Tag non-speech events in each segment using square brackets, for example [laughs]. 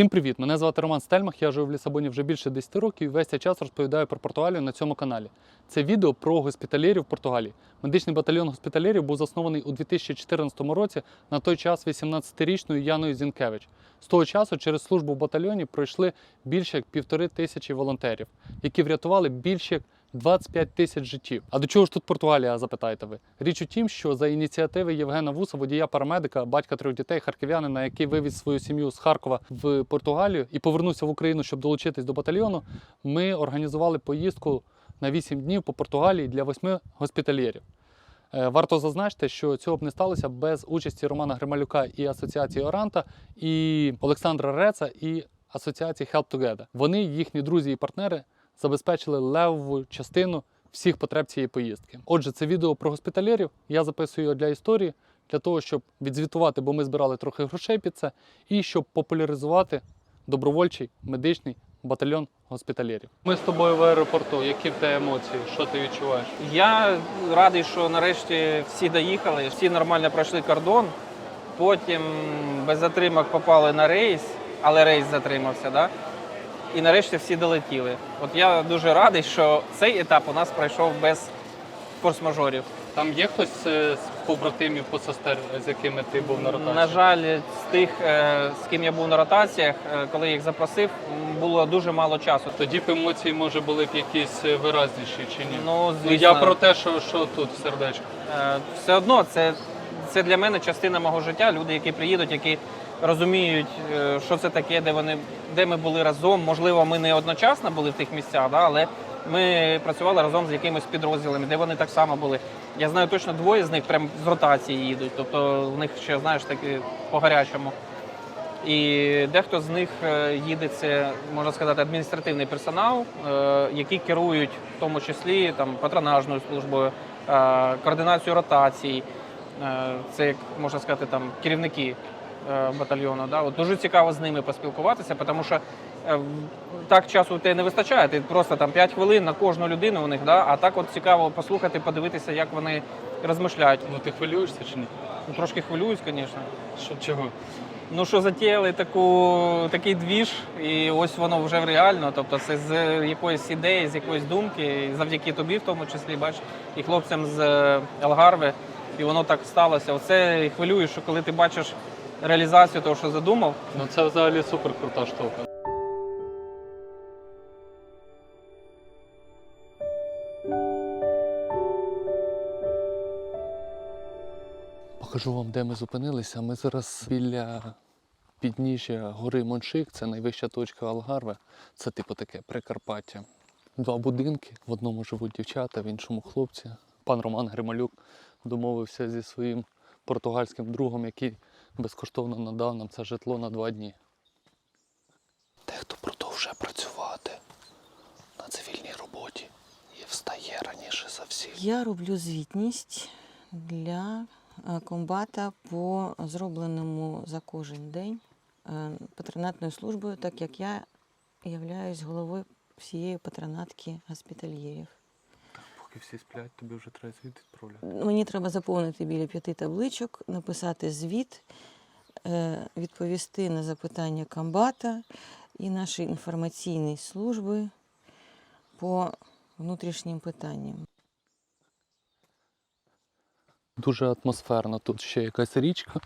Всім привіт! Мене звати Роман Стельмах. Я живу в Лісабоні вже більше 10 років і весь цей час розповідаю про Португалію на цьому каналі. Це відео про госпіталєрів в Португалії. Медичний батальйон госпіталєрів був заснований у 2014 році на той час 18-річною Яною Зінкевич. З того часу через службу в батальйоні пройшли більше як півтори тисячі волонтерів, які врятували більше як 25 тисяч життів. А до чого ж тут Португалія, запитаєте ви? Річ у тім, що за ініціативи Євгена Вуса, водія парамедика, батька трьох дітей, харків'янина, який вивіз свою сім'ю з Харкова в Португалію і повернувся в Україну, щоб долучитись до батальйону, ми організували поїздку на 8 днів по Португалії для восьми госпітальєрів. Е, Варто зазначити, що цього б не сталося без участі Романа Грималюка і асоціації Оранта, і Олександра Реца і асоціації Help Together. Вони, їхні друзі і партнери, забезпечили левову частину всіх потреб цієї поїздки. Отже, це відео про госпіталєрів. Я записую його для історії, для того, щоб відзвітувати, бо ми збирали трохи грошей під це, і щоб популяризувати добровольчий медичний батальйон госпіталєрів. Ми з тобою в аеропорту. Які в тебе емоції? Що ти відчуваєш? Я радий, що нарешті всі доїхали, всі нормально пройшли кордон. Потім без затримок попали на рейс, але рейс затримався. Да? І нарешті всі долетіли. От я дуже радий, що цей етап у нас пройшов без форс-мажорів. Там є хтось е, з побратимів посестер, з якими ти був на ротації? На жаль, з тих, е, з ким я був на ротаціях, е, коли їх запросив, було дуже мало часу. Тоді б емоції може були б якісь виразніші чи ні? Ну, Ну, звісно, я про те, що, що тут в сердечку. Все одно це, це для мене частина мого життя. Люди, які приїдуть, які розуміють, е, що це таке, де вони, де ми були разом. Можливо, ми не одночасно були в тих місцях, да, але ми працювали разом з якимись підрозділами, де вони так само були. Я знаю точно двоє з них прям з ротації їдуть. Тобто в них ще знаєш таки по гарячому. І дехто з них е, їде це, можна сказати, адміністративний персонал, е, які керують в тому числі там патронажною службою, координацією ротацій. Це як можна сказати, там керівники батальйону. Да? От дуже цікаво з ними поспілкуватися, тому що е, так часу тебе не вистачає. Ти просто там 5 хвилин на кожну людину у них, да? а так от цікаво послухати, подивитися, як вони розмишляють. Ну ти хвилюєшся чи ні? Ну, Трошки хвилююсь, звісно. Що чого? Ну що затіяли таку, такий двіж, і ось воно вже реально. Тобто це з якоїсь ідеї, з якоїсь думки, завдяки тобі, в тому числі, бач, і хлопцям з е, Алгарви, і воно так сталося. Оце і хвилює, що коли ти бачиш реалізацію того, що задумав, Ну це взагалі супер крута штука. Покажу вам, де ми зупинилися. Ми зараз біля підніжжя гори Моншик, це найвища точка Алгарве. Це типу таке Прикарпаття. Два будинки. В одному живуть дівчата, в іншому хлопці. Пан Роман Грималюк домовився зі своїм португальським другом, який безкоштовно надав нам це житло на два дні. Дехто продовжує працювати на цивільній роботі і встає раніше за всіх. Я роблю звітність для е, комбата по зробленому за кожен день е, патронатною службою, так як я являюсь головою всієї патронатки госпітальєрів. Поки всі сплять, тобі вже треба звідти відправляти. Мені треба заповнити біля п'яти табличок, написати звіт, е, відповісти на запитання комбата і нашої інформаційної служби по внутрішнім питанням. Дуже атмосферно. Тут ще якась річка.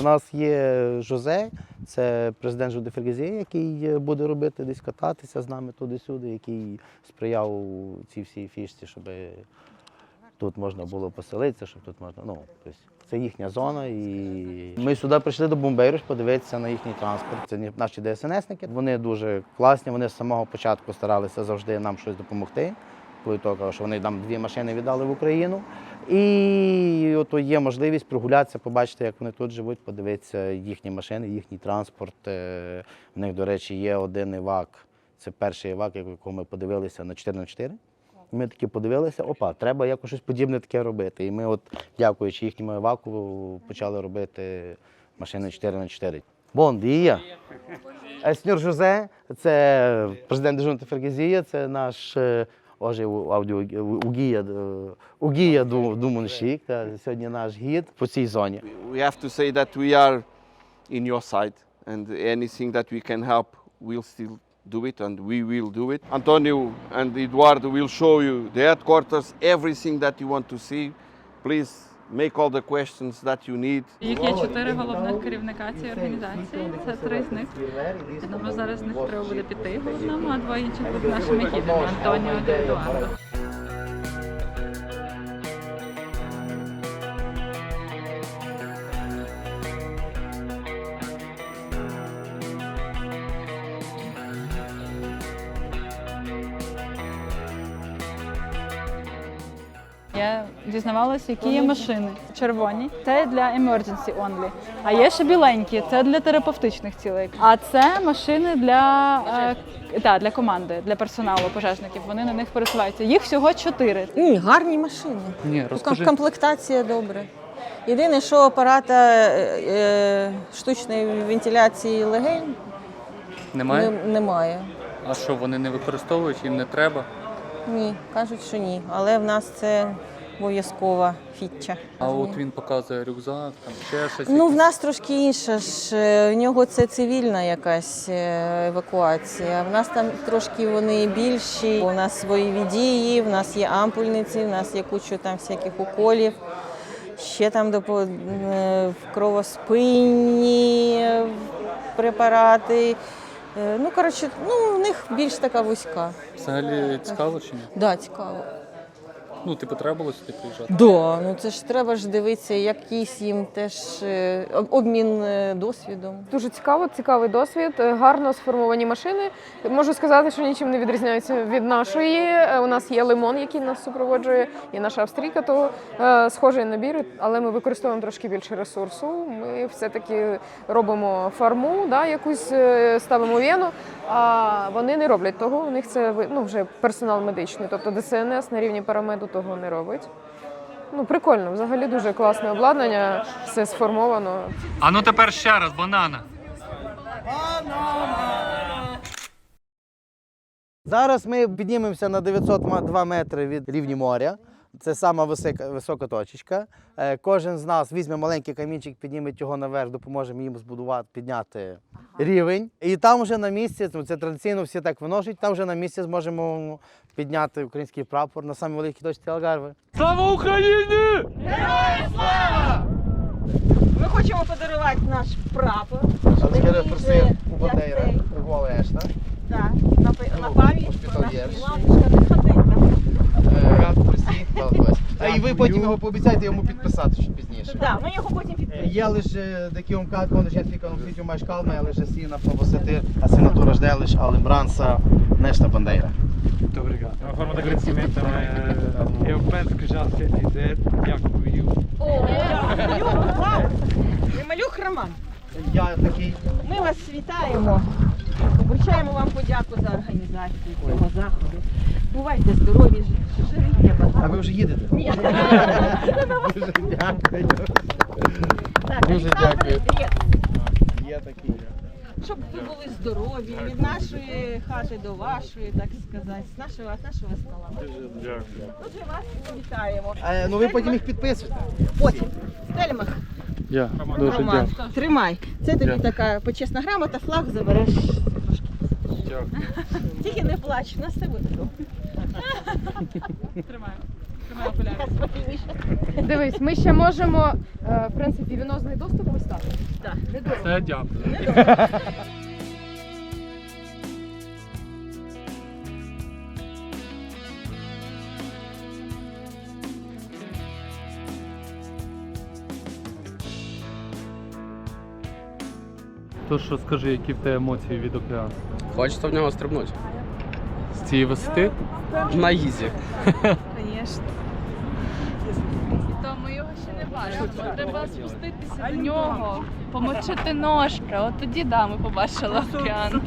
У нас є Жозе, це президент Жуди Фергезє, який е, буде робити десь кататися з нами туди-сюди, який сприяв цій всій фішці, щоб тут можна було поселитися, щоб тут можна. Ну, тобто це їхня зона. І ми сюди прийшли до Бомбейруш подивитися на їхній транспорт. Це наші ДСНСники. Вони дуже класні, вони з самого початку старалися завжди нам щось допомогти. Того, що вони нам дві машини віддали в Україну. І от є можливість прогулятися, побачити, як вони тут живуть, подивитися їхні машини, їхній транспорт. Е, В них, до речі, є один івак. Це перший івак, якого ми подивилися на 4 на 4 Ми такі подивилися, опа, треба якось щось подібне таке робити. І ми, от, дякуючи їхньому іваку, почали робити машини 4 на 4 Бон дія. Е, Сеньор Жозе, це президент Дежунти Фергезія, це наш е, Оже аудіо угія, угія Думуншік, та сьогодні наш гід по цій зоні. we have to say that we are in your side and anything that we can help we'll still do it and we will do it antonio and eduardo will show you the headquarters everything that you want to see please make all the questions that you need Їх є чотири головних керівника цієї організації. Це три з них. Я думаю, зараз з них треба буде піти головному, а два інших будуть нашими гідами Антоніо та Едуардо. Дізнавалася, які є машини. Червоні це для emergency only. А є ще біленькі, це для терапевтичних цілей. А це машини для, е, та, для команди, для персоналу пожежників. Вони на них пересуваються. Їх всього чотири. Ні, гарні машини. Ні, розкажи. Комплектація добре. Єдине, що апарата е, е, штучної вентиляції легень Немає? не- немає. А що, вони не використовують, їм не треба? Ні, кажуть, що ні. Але в нас це обов'язкова фітча. А от він показує рюкзак, там ще щось. Ну, в нас трошки інше ж. е, У нього це цивільна якась е, евакуація. В нас там трошки вони більші. У нас бойові дії, в нас є ампульниці, в нас є куча там всяких уколів. Ще там допо- е, кровоспинні препарати. Ну, коротше, ну, в них більш така вузька. Взагалі цікаво чи ні? Да, цікаво. Ну, типу, треба було сюди приїжджати. Да, ну це ж треба ж дивитися, якийсь їм теж е, об- обмін е, досвідом. Дуже цікаво, цікавий досвід, е, гарно сформовані машини. Можу сказати, що нічим не відрізняються від нашої. Е, У нас є лимон, який нас супроводжує, і наша австрійка, то е, схожий набір, але ми використовуємо трошки більше ресурсу. Ми все-таки робимо фарму, да, якусь е, ставимо вену, а вони не роблять того. У них це ви- ну, вже персонал медичний, тобто ДСНС на рівні парамеду того не робить. Ну, прикольно, взагалі дуже класне обладнання, все сформовано. А ну тепер ще раз, банана. Зараз ми піднімемося на 902 метри від рівня моря. Це сама висока, висока точечка. Е, Кожен з нас візьме маленький камінчик, підніме його наверх, допоможемо їм збудувати, підняти рівень. І там вже на місці, ну, це традиційно всі так виношують, там вже на місці зможемо підняти український прапор на самій великій точці Алгарви. Слава Україні! Ми хочемо подарувати наш прапор. Але проси Бандейра, Так, на, пи- на пам'ять про нас. Ладушка, не ходи там. А і ви потім його пообіцяйте йому підписати чуть пізніше. Так, ми його потім підпишемо. Я лише таким кадком ще фіком фітю маєш калма, я лише сіна повосити, а сенатура жде лише Алембранса, нешта бандейра. Muito obrigado. É uma forma de agradecimento também. Eu penso que já sei dizer, дякую. Малюк Роман, Я такий. ми вас вітаємо. Вручаємо вам подяку за організацію цього заходу. Бувайте здорові, живіть А ви вже їдете? Ні. Дуже дякую. Так, Дуже дякую. є. Такий. Щоб ви були здорові, від нашої хати до вашої, так сказати, з нашого, з нашого стола. Дуже дякую. Дуже вас вітаємо. Е, ну ви потім їх підписуєте. Потім, Стельмах, Я дуже Роман, дякую. тримай. Це тобі Дякую. така почесна грамота, флаг забереш трошки. Тільки не плач, у нас все буде добре. Окуляри. Дивись, ми ще можемо, е, в принципі, вінозний доступ поставити. Так. Недорого. Все, дякую. То що скажи, які в тебе емоції від океану? Хочеться в нього стрибнути. Цієї висоти? На ізі. То ми його ще не бачили. Треба спуститися до нього, помочити ножки. От тоді да, ми побачили океан.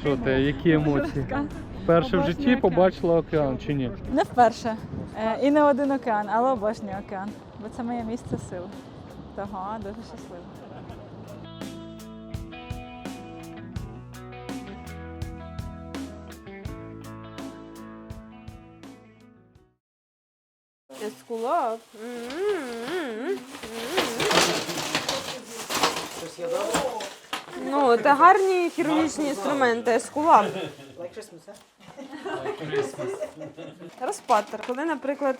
Що ти, які емоції? Вперше в житті побачила океан чи ні? Не вперше. Е, І не один океан, але обожнюю океан. Бо це моє місце сил. Того, дуже щаслива. Ескулап. Ну, це гарні хірургічні інструменти. Ескулап. Розпаттер. Коли, наприклад,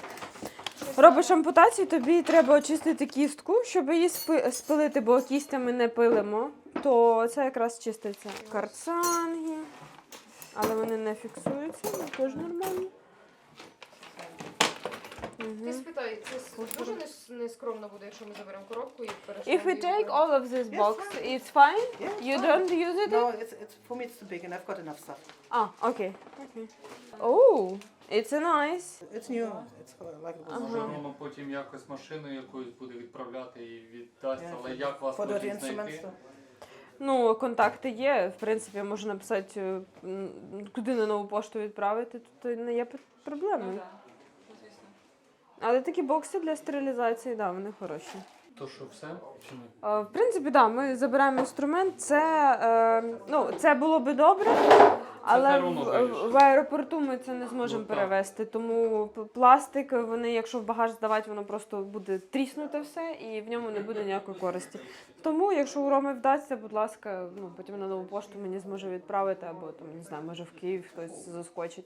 робиш ампутацію, тобі треба очистити кістку, щоб її спилити, бо кістями не пилимо, то це якраз чиститься. Карцанги. Але вони не фіксуються, теж нормально. Ти спитай, це дуже не, не буде, якщо ми заберемо коробку і перешлемо. If we take all of this box, it's fine? You don't use it? No, it's, it's for me it's too big and I've got enough stuff. Ah, okay. okay. Oh, it's a nice. It's new. It's uh, like it was. Може, воно потім якось машиною якоюсь буде відправляти і віддасть, Yeah, але як вас For the потім instruments. знайти? Ну, контакти є. В принципі, можу написати, е, м, куди на нову пошту відправити, тут не є п- проблеми. Але такі бокси для стерилізації, да, вони хороші. То що все? Чи ні? Е, В принципі, да, ми забираємо інструмент. Це, е, ну, це було би добре, але в, в аеропорту ми це не зможемо Ну, так. перевезти. Тому п- пластик, вони, якщо в багаж здавати, воно просто буде тріснути все і в ньому не буде ніякої користі. Тому, якщо у Роми вдасться, будь ласка, ну потім на нову пошту мені зможе відправити, або там не знаю, може в Київ хтось заскочить.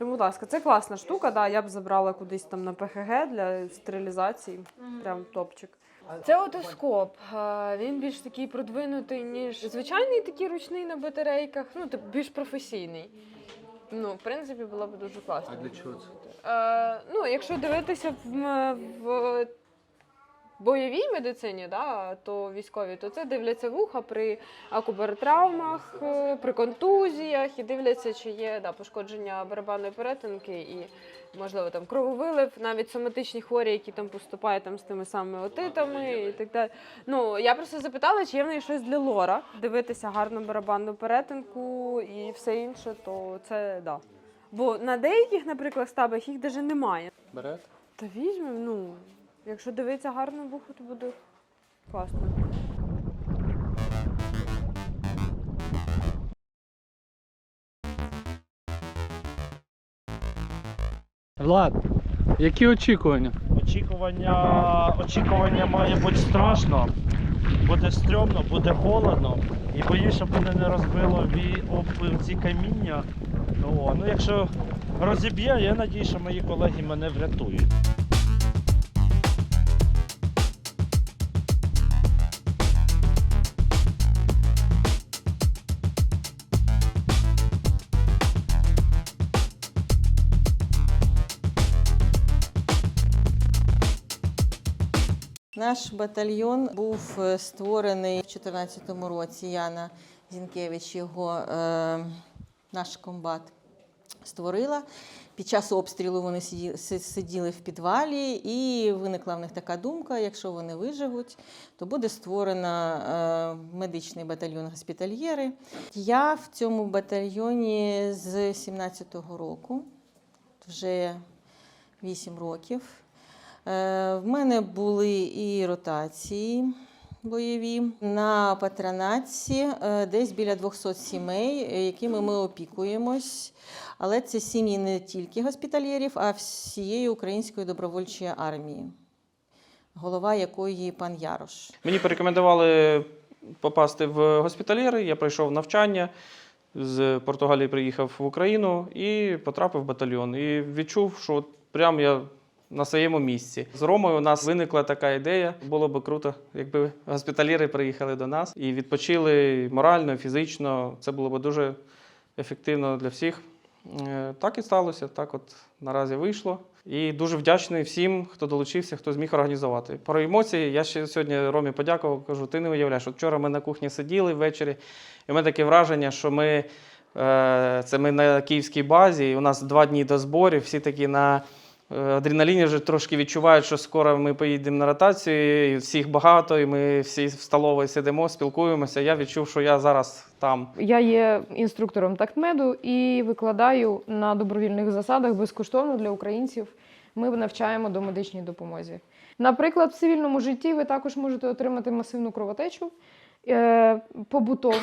Тому, будь ласка, це класна штука. Да, я б забрала кудись там на ПХГ для стерилізації. Прям топчик. Це отоскоп. Він більш такий продвинутий, ніж звичайний такий ручний на батарейках, ну тип більш професійний. Ну, в принципі, було б дуже класно. А для чого це? Е, ну, якщо дивитися в, в бойовій медицині, да, то військові, то це дивляться вуха при акубаротравмах, е, при контузіях і дивляться, чи є да, пошкодження барабанної перетинки і, можливо, там крововилив, навіть соматичні хворі, які там поступають там, з тими самими отитами і так далі. Ну, я просто запитала, чи є в неї щось для лора. Дивитися гарну барабанну перетинку і все інше, то це да. Бо на деяких, наприклад, стабах їх навіть немає. Берете? Та візьмемо, ну, якщо дивитися гарно вухо, то буде класно. Влад, які очікування? Очікування, очікування має бути страшно. Буде стрьомно, буде холодно. І боюсь, щоб мене не розбило ві- об ці каміння. Ну, о, ну якщо розіб'є, я надію, що мої колеги мене врятують. Наш батальйон був е, створений в 2014 році. Яна Зінкевич, його е, наш комбат створила. Під час обстрілу вони сиді- сиділи в підвалі, і виникла в них така думка: якщо вони виживуть, то буде створено е, медичний батальйон госпітальєри. Я в цьому батальйоні з 17-го року, вже 8 років. Е, В мене були і ротації бойові на патронатці, е, десь біля 200 сімей, е, якими ми опікуємось. Але це сім'ї не тільки госпітальєрів, а всієї української добровольчої армії, голова якої пан Ярош. Мені порекомендували попасти в госпітальєри. Я пройшов навчання. З Португалії приїхав в Україну і потрапив в батальйон. І відчув, що прям я на своєму місці. З Ромою у нас виникла така ідея. Було би круто, якби госпітальєри приїхали до нас і відпочили морально, фізично. Це було б дуже ефективно для всіх. Е, Так і сталося. Так, от наразі вийшло. І дуже вдячний всім, хто долучився, хто зміг організувати. Про емоції я ще сьогодні Ромі подякував. Кажу, ти не уявляєш. От вчора ми на кухні сиділи ввечері, і в мене таке враження, що ми е, це ми на київській базі. У нас два дні до зборів, всі такі на адреналіні вже трошки відчувають, що скоро ми поїдемо на ротацію, і всіх багато, і ми всі в столовій сидимо, спілкуємося. Я відчув, що я зараз там. Я є інструктором тактмеду і викладаю на добровільних засадах безкоштовно для українців. Ми навчаємо до медичній допомозі. Наприклад, в цивільному житті ви також можете отримати масивну кровотечу е, побутову,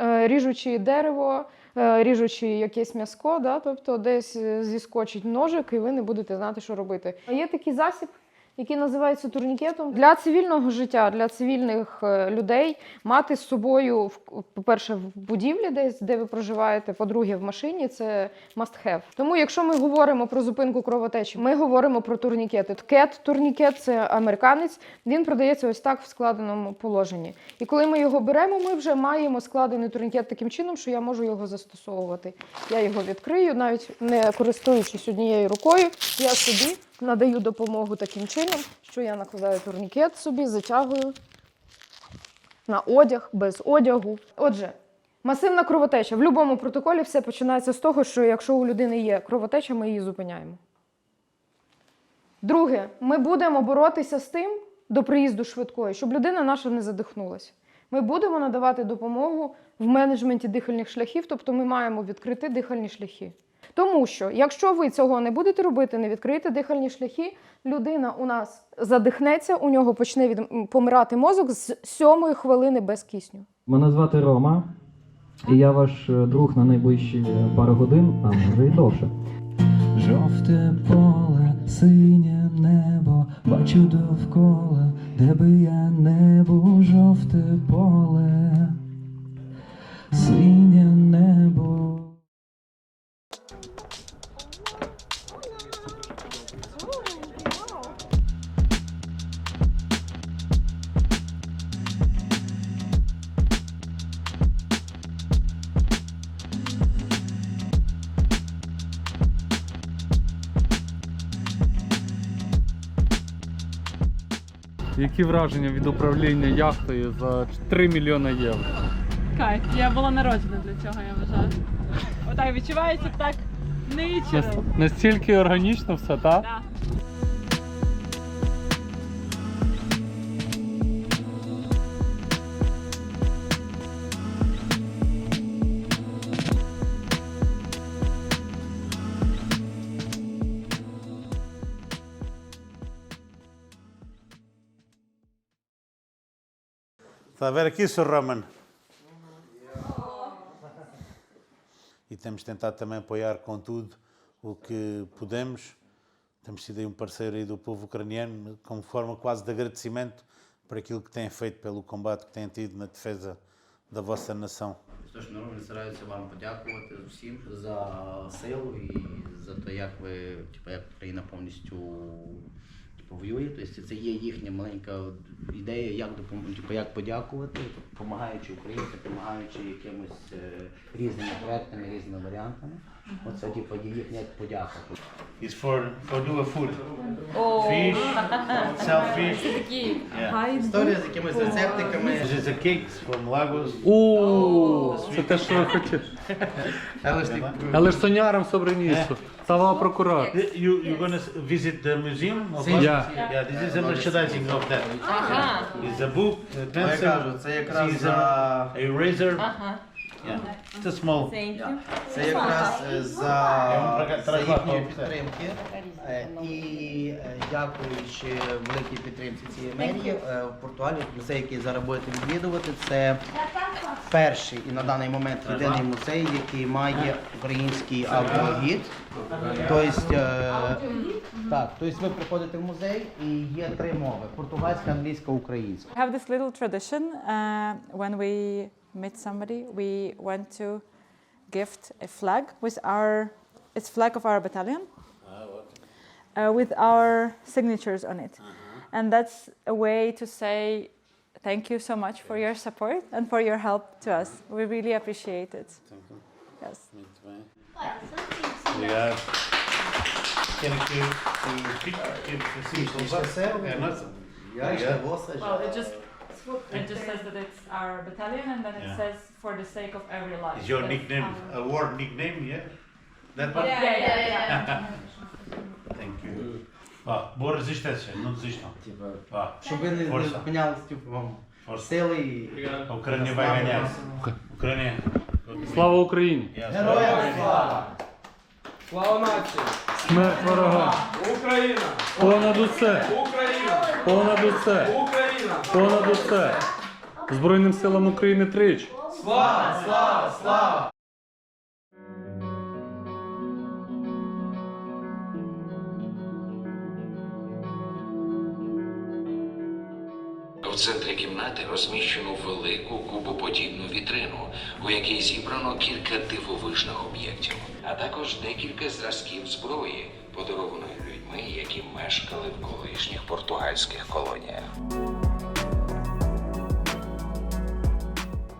е, ріжучи дерево, е, ріжучи якесь м'яско, да, тобто десь е, зіскочить ножик, і ви не будете знати, що робити. Є такий засіб, який називається турнікетом. Для цивільного життя, для цивільних е, людей мати з собою, по-перше, в будівлі, десь, де ви проживаєте, по-друге, в машині це must have. Тому, якщо ми говоримо про зупинку кровотечі, ми говоримо про турнікети. Кет турнікет це американець. Він продається ось так в складеному положенні. І коли ми його беремо, ми вже маємо складений турнікет таким чином, що я можу його застосовувати. Я його відкрию, навіть не користуючись однією рукою, я собі надаю допомогу таким чином, що я накладаю турнікет собі, затягую на одяг, без одягу. Отже, масивна кровотеча. В будь-якому протоколі все починається з того, що якщо у людини є кровотеча, ми її зупиняємо. Друге, ми будемо боротися з тим до приїзду швидкої, щоб людина наша не задихнулася. Ми будемо надавати допомогу в менеджменті дихальних шляхів, тобто ми маємо відкрити дихальні шляхи. Тому що, якщо ви цього не будете робити, не відкриєте дихальні шляхи, людина у нас задихнеться, у нього почне від... помирати мозок з сьомої хвилини без кисню. Мене звати Рома, і я ваш е, друг на найближчі пару годин, а може й довше. Жовте поле, синє небо, бачу довкола, де би я не був, жовте поле, синє небо. Які враження від управління яхтою за 3 мільйони євро? Кайф, я була народжена для цього, я вважаю. Отак відчувається так нейчером. Настільки органічно все, так? Да. Está a ver aqui, Sr. Roman? E temos tentado também apoiar com tudo o que podemos. Temos sido aí um parceiro aí do povo ucraniano, como forma quase de agradecimento por aquilo que têm feito, pelo combate que têm tido na defesa da vossa nação. Тож народ стараюся вам подякувати всім за силу і за те, як ви, типу, як Україна повністю типу, воює. Тобто це є їхня маленька ідея, як допом... типу, як подякувати, допомагаючи українцям, допомагаючи якимось е, різними проектами, різними варіантами. Оце типу, є їхня як подяка. It's for, for do food. Fish, sell fish. Yeah. Історія з якимись рецептиками. This is a cake from Lagos. О, це те, що я хотів. Але ж ти Але собранісу. Сава прокурор. You, you're going to visit the museum? Of Yeah. Yeah, this is a merchandising of that. It's a book, a pencil, кажу, це якраз за- a razor. Yeah. It's a small. Це якраз е, за, за їхньої підтримки. Е, І е, дякуючи великій підтримці цієї мерії, е, в Португалії музей, який зараз будете відвідувати, це перший і на даний момент єдиний музей, який має український аудіогід. Тобто, е, так, тобто ви приходите в музей і є три мови: португальська, англійська, українська. I have this little tradition uh, when we meet somebody, we want to gift a flag with our, it's flag of our battalion, uh, with our signatures on it. And that's a way to say thank you so much for your support and for your help to us. We really appreciate it. Thank you. Yes. Obrigado. Quero que o fique, que assim, é nossa. Well, it just it just says that it's our battalion, and then it Yeah. says for the sake of every life. Is your That's nickname um, our- a war nickname? Yeah. That one. Yeah, yeah, yeah. [laughs] Thank you. Vá, boa resistência, não desistam. Типа, Vá, щоб ви не, не Форса. зупинялись, типу, вам força. сили і A Ucrânia vai ganhar. Ucrânia. Слава Україні! Героям слава! Слава нації! Смерть ворога! Україна! Понад усе! Україна! Понад усе! Україна! Понад усе! Збройним силам України трич! Слава, слава, слава! В центрі кімнати розміщено велику кубоподібну вітрину, у якій зібрано кілька дивовижних об'єктів, а також декілька зразків зброї, подарованої людьми, які мешкали в колишніх португальських колоніях.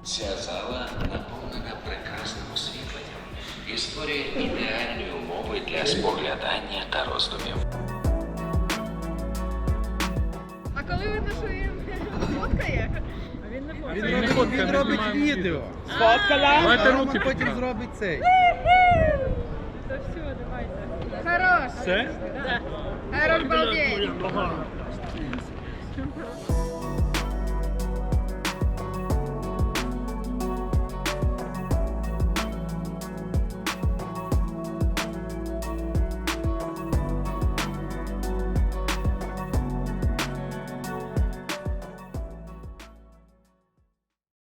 Ця зала наповнена прекрасним освітленням і створює ідеальні умови для споглядання та роздумів. Він робить відео. Сфоткала? Давайте руки потім зробить цей. То все, давайте. Хорош. Все? Хорош, балдеть.